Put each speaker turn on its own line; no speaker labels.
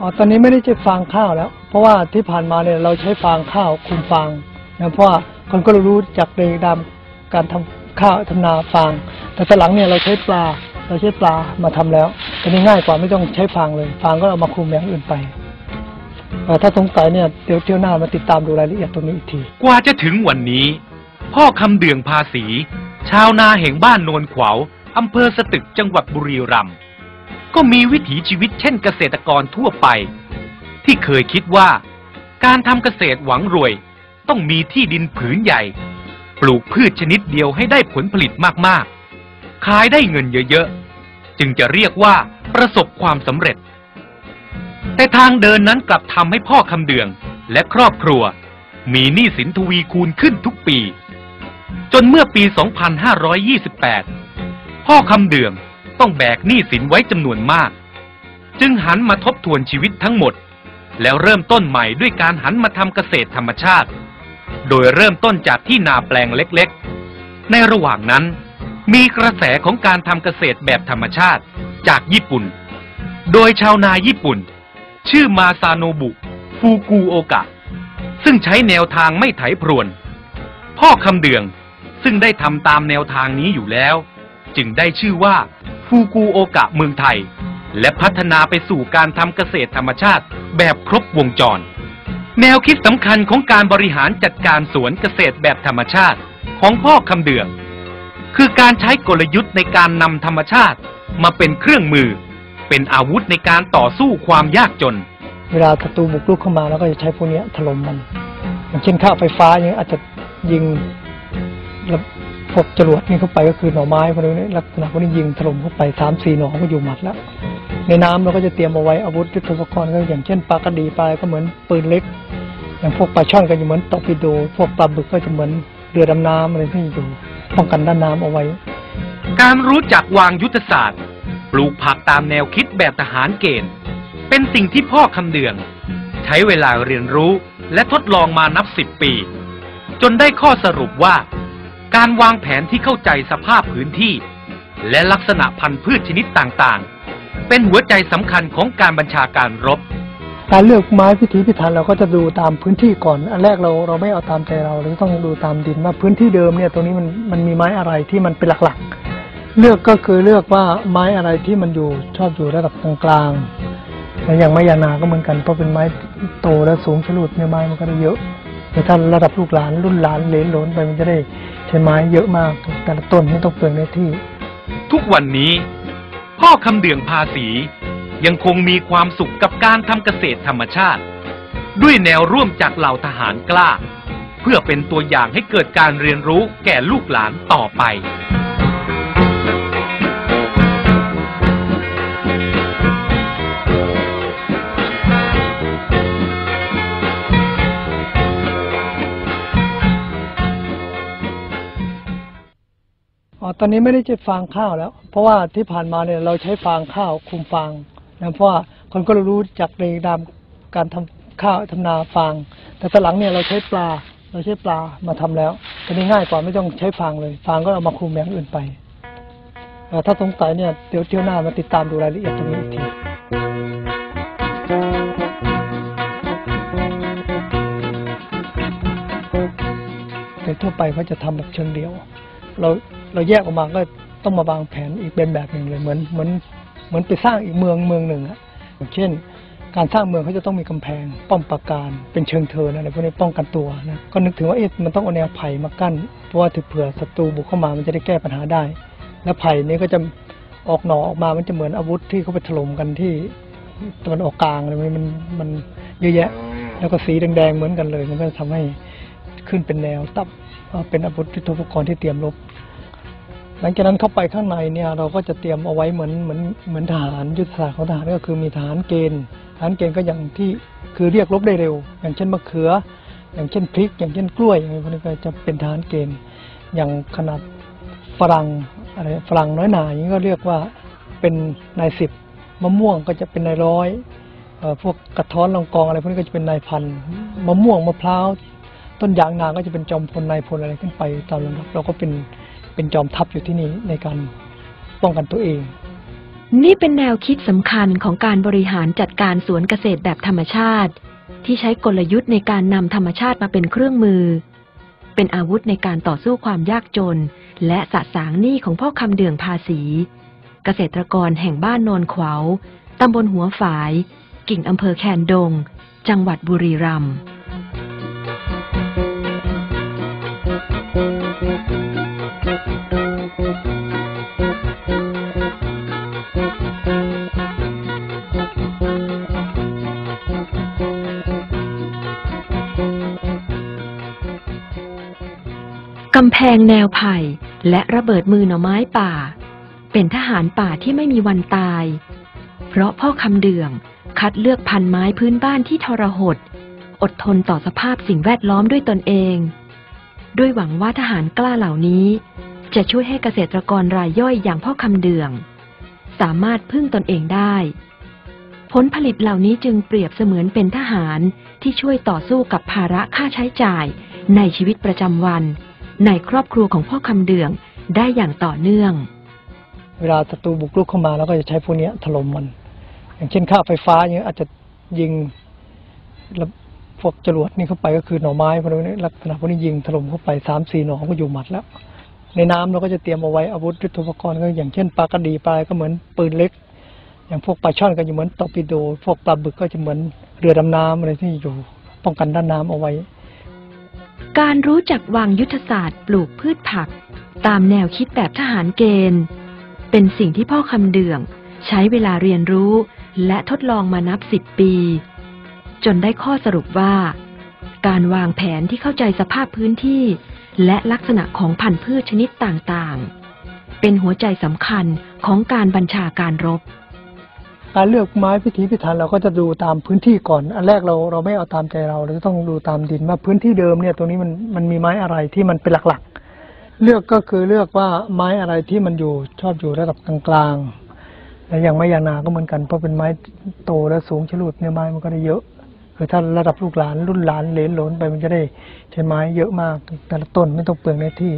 อ๋อตอนนี้ไม่ได้ใช้ฟางข้าวแล้ว เพราะว่าที่ผ่านมาเนี่ยเราใช้ฟางข้าวคุมฟางนะเพราะว่าคนก็รู้จากในดำการทำข้าวทำนาฟาง แต่ตอนหลังเนี่ยเราใช้ปลาเราใช้ปลามาทำแล้วตอนนี้ง่ายกว่าไม่ต้องใช้ฟางเลย ฟางก็เอามาคุมอย่างอื่นไปอ่อถ้าสงสัยเนี่ยเดี๋ยวเที่ยวหน้ามาติดตามดูรายละเอียดตรงนี้อีกที
กว่าจะถึงวันนี้ พ่อคำเดืองภาษี ชาวนาแห่งบ้านโนนขวาวอำเภอสตึกจังหวัดบุรีรัมย์ ก็มีวิถีชีวิตเช่นเกษตรกรทั่วไป ที่เคยคิดว่า การทำเกษตรหวังรวย ต้องมีที่ดินผืนใหญ่ ปลูกพืชชนิดเดียวให้ได้ผลผลิตมากๆ ขายได้เงินเยอะๆ จึงจะเรียกว่าประสบความสำเร็จ แต่ทางเดินนั้นกลับทำให้พ่อคำเดืองและครอบครัว มีหนี้สินทวีคูณขึ้นทุกปี จนเมื่อปี 2528 พ่อคำเดือง ต้องแบกหนี้สินไว้จำนวนมาก จึงหันมาทบทวนชีวิตทั้งหมด แล้วเริ่มต้นใหม่ด้วยการหันมาทำเกษตรธรรมชาติ โดยเริ่มต้นจากที่นาแปลงเล็กๆ ในระหว่างนั้น มีกระแสของการทำเกษตรแบบธรรมชาติจากญี่ปุ่น โดยชาวนาญี่ปุ่น ชื่อมาซาโนบุ ฟูกูโอกะ ซึ่งใช้แนวทางไม่ไถพรวน พ่อคำเดืองซึ่งได้ทำตามแนวทางนี้อยู่แล้ว จึงได้ชื่อว่า ฟูกูโอกะเมืองไทย และพัฒนาไปสู่การทำเกษตรธรรมชาติแบบครบวงจร แนวคิดสำคัญของการบริหารจัดการสวนเกษตรแบบธรรมชาติของพ่อคำเดือง คือการใช้กลยุทธ์ในการนำธรรมชาติมาเป็นเครื่องมือ เป็นอาวุธในการต่อสู้ความยากจน
เวลาศัตรูบุกรุกเข้ามาเราก็จะใช้พวกนี้ถล่มมันอย่างเช่นข้าวไฟฟ้าอย่างเงี้ยอาจจะยิงแล้ว พวกจรวดนี่เข้าไปก็คือหน่อไม้พวกนี้ลักษณะพวกนี้ยิงถล่มเข้าไปสามสี่หน่อก็อยู่หมัดแล้ว ในน้ำเราก็จะเตรียมเอาไว้อาวุธยุทโธปกรณ์ก็อย่างเช่นปลากระดีปลาก็เหมือนปืนเล็ก อย่างพวกปลาช่อนก็จะเหมือนตอร์ปิโด พวกปลาบึกก็จะเหมือนเรือดำน้ำอะไรที่อยู่ป้องกันด้านน้ำเอาไว้
การรู้จักวางยุทธศาสตร์ ปลูกผักตามแนวคิดแบบทหารเกณฑ์ เป็นสิ่งที่พ่อคำเดือง ใช้เวลาเรียนรู้และทดลองมานับสิบปี จนได้ข้อสรุปว่า การวางแผนที่เข้าใจสภาพพื้นที่ และลักษณะพันธุ์พืชชนิดต่างๆ เป็นหัวใจสำคัญของการบัญชาการรบ
การเลือกไม้พิถีพิถันเราก็จะดูตามพื้นที่ก่อน อันแรกเราเราไม่เอาตามใจเราเราต้องดูตามดินว่าพื้นที่เดิมเนี่ยตรงนี้มันมันมีไม้อะไรที่มันเป็นหลักๆ เลือกก็คือเลือกว่าไม้อะไรที่มันอยู่ชอบอยู่ระดับกลางๆอย่างไม้ยานาก็เหมือนกันเพราะเป็นไม้โตและสูงฉลุดเนี่ยไม้มันก็ได้เยอะ แต่ถ้าระดับลูกหลานรุ่นหลานเลนหลนไปมันจะได้ใช้ไม้เยอะมาก แต่ละต้นไม่ต้องเปลืองในที่
ทุกวันนี้ พ่อคำเดืองภาษียังคงมีความสุขกับการทำเกษตรธรรมชาติ ด้วยแนวร่วมจากเหล่าทหารกล้า เพื่อเป็นตัวอย่างให้เกิดการเรียนรู้แก่ลูกหลานต่อไป
ตอนนี้ไม่ได้ใช้ฟางข้าวแล้ว เพราะว่าที่ผ่านมาเนี่ยเราใช้ฟางข้าวคุมฟางนะเพราะว่าคนก็รู้จากในดำการทำข้าวทำนาฟาง แต่ตหลังเนี่ยเราใช้ปลา เราใช้ปลามาทำแล้วตอนนี้ง่ายกว่าไม่ต้องใช้ฟางเลย ฟางก็เอามาคุมอย่างอื่นไปเอ่ถ้าสงสัยเนี่ยเดี๋ยวเที่ยวหน้ามาติดตามดูรายละเอียดตรงนี้อีกทีแต่ทั่วไปเขาจะทำแบบเชิงเดียว เรา เราแยกออกมาก็ต้องมาวางแผนอีกเป็นแบบหนึ่งเลยเหมือนเหมือนเหมือนไปสร้างอีกเมืองเมืองหนึ่งอะอย่างเช่น การสร้างเมืองเขาจะต้องมีกำแพง ป้อมปราการเป็นเชิงเทินอะไรพวกนี้ป้องกันตัวนะก็นึกถึงว่าเอ๊ะมันต้องเอาแนวไผ่มากั้นเพราะว่าถึงเผื่อศัตรูบุกเข้ามามันจะได้แก้ปัญหาได้ แล้วไผ่นี้ก็จะออกหน่อออกมามันจะเหมือนอาวุธที่เขาไปถล่มกันที่ตะวันออกกลางอะไรพวกนี้มันมันเยอะแยะ แล้วก็สีแดงๆเหมือนกันเลย มันก็ทำให้ขึ้นเป็นแนวตับเอ่อเป็นอาวุธยุทโธปกรณ์ที่เตรียมรบ หลังจากนั้นเข้าไปข้างในเนี่ยเราก็จะเตรียมเอาไว้เหมือนเหมือนเหมือนทหารยุทธศาสตร์ของทหารก็คือมีทหารเกณฑ์ทหารเกณฑ์ก็อย่างที่คือเรียกรบได้เร็ว อย่างเช่นมะเขือ อย่างเช่นพริก อย่างเช่นกล้วยอะไรพวกนี้ก็จะเป็นทหารเกณฑ์ อย่างขนาดฝรั่งอะไรฝรั่งน้อยหนาอย่างนี้ก็เรียกว่าเป็นนายสิบมะม่วงก็จะเป็นนายร้อยพวกกระท้อนลองกองอะไรพวกนี้ก็จะเป็นนายพันมะม่วงมะพร้าวต้นยางนาก็จะเป็นจอมพลนายพลอะไรขึ้นไปตามลำดับเราก็เป็น เป็นจอมทัพอยู่ที่นี่ในการป้องกันตัวเอง
นี่เป็นแนวคิดสำคัญของการบริหารจัดการสวนเกษตรแบบธรรมชาติ ที่ใช้กลยุทธ์ในการนำธรรมชาติมาเป็นเครื่องมือ เป็นอาวุธในการต่อสู้ความยากจน และสะสางหนี้ของพ่อคำเดืองภาษี เกษตรกรแห่งบ้านโนนขวาวตำบลหัวฝาย กิ่งอำเภอแคนดง จังหวัดบุรีรัมย์ กำแพงแนวไผ่และระเบิดมือหน่อไม้ป่า เป็นทหารป่าที่ไม่มีวันตาย เพราะพ่อคำเดืองคัดเลือกพันไม้พื้นบ้านที่ทรหด อดทนต่อสภาพสิ่งแวดล้อมด้วยตนเอง ด้วยหวังว่าทหารกล้าเหล่านี้ จะช่วยให้เกษตรกรรายย่อยอย่างพ่อคำเดือง สามารถพึ่งตนเองได้ ผลผลิตเหล่านี้จึงเปรียบเสมือนเป็นทหารที่ช่วยต่อสู้กับภาระค่าใช้จ่ายในชีวิตประจำวัน ในครอบครัวของพ่อคำเดืองได้อย่างต่อเนื่อง
เวลาศัตรูบุกรุกเข้ามาเราก็จะใช้พวกนี้ถล่มมัน อย่างเช่นค่าไฟฟ้าอย่างเงี้ยอาจจะยิงแล้วพวกจรวดนี่เข้าไปก็คือหน่อไม้พวกนี้ลักษณะพวกนี้ยิงถล่มเข้าไปสามสี่หน่อก็อยู่หมัดแล้ว ในน้ำเราก็จะเตรียมเอาไว้อาวุธยุทโธปกรณ์ก็อย่างเช่นปลากระดีปลาก็เหมือนปืนเล็ก อย่างพวกปลาช่อนก็จะเหมือนตอร์ปิโด พวกปลาบึกก็จะเหมือนเรือดำน้ำอะไรที่อยู่ป้องกันด้านน้ำเอาไว้
การรู้จักวางยุทธศาสตร์ปลูกพืชผัก ตามแนวคิดแบบทหารเกณฑ์ เป็นสิ่งที่พ่อคำเดือง ใช้เวลาเรียนรู้และทดลองมานับสิบปี จนได้ข้อสรุปว่า การวางแผนที่เข้าใจสภาพพื้นที่ และลักษณะของพันธุ์พืชชนิดต่างๆ เป็นหัวใจสำคัญของการบัญชาการรบ
การเลือกไม้พิถีพิถันเราก็จะดูตามพื้นที่ก่อน อันแรกเราเราไม่เอาตามใจเราเราจะต้องดูตามดินว่าพื้นที่เดิมเนี่ยตรงนี้มันมันมีไม้อะไรที่มันเป็นหลักๆ เลือกก็คือเลือกว่าไม้อะไรที่มันอยู่ชอบอยู่ระดับกลางๆและอย่างไม้ยางนาก็เหมือนกันเพราะเป็นไม้โตและสูงฉลุดเนี่ยไม้มันก็ได้เยอะคือถ้าระดับลูกหลานรุ่นหลานเลนหลนไปมันจะได้ใช้ไม้เยอะมาก แต่ละต้นไม่ต้องเปลืองในที่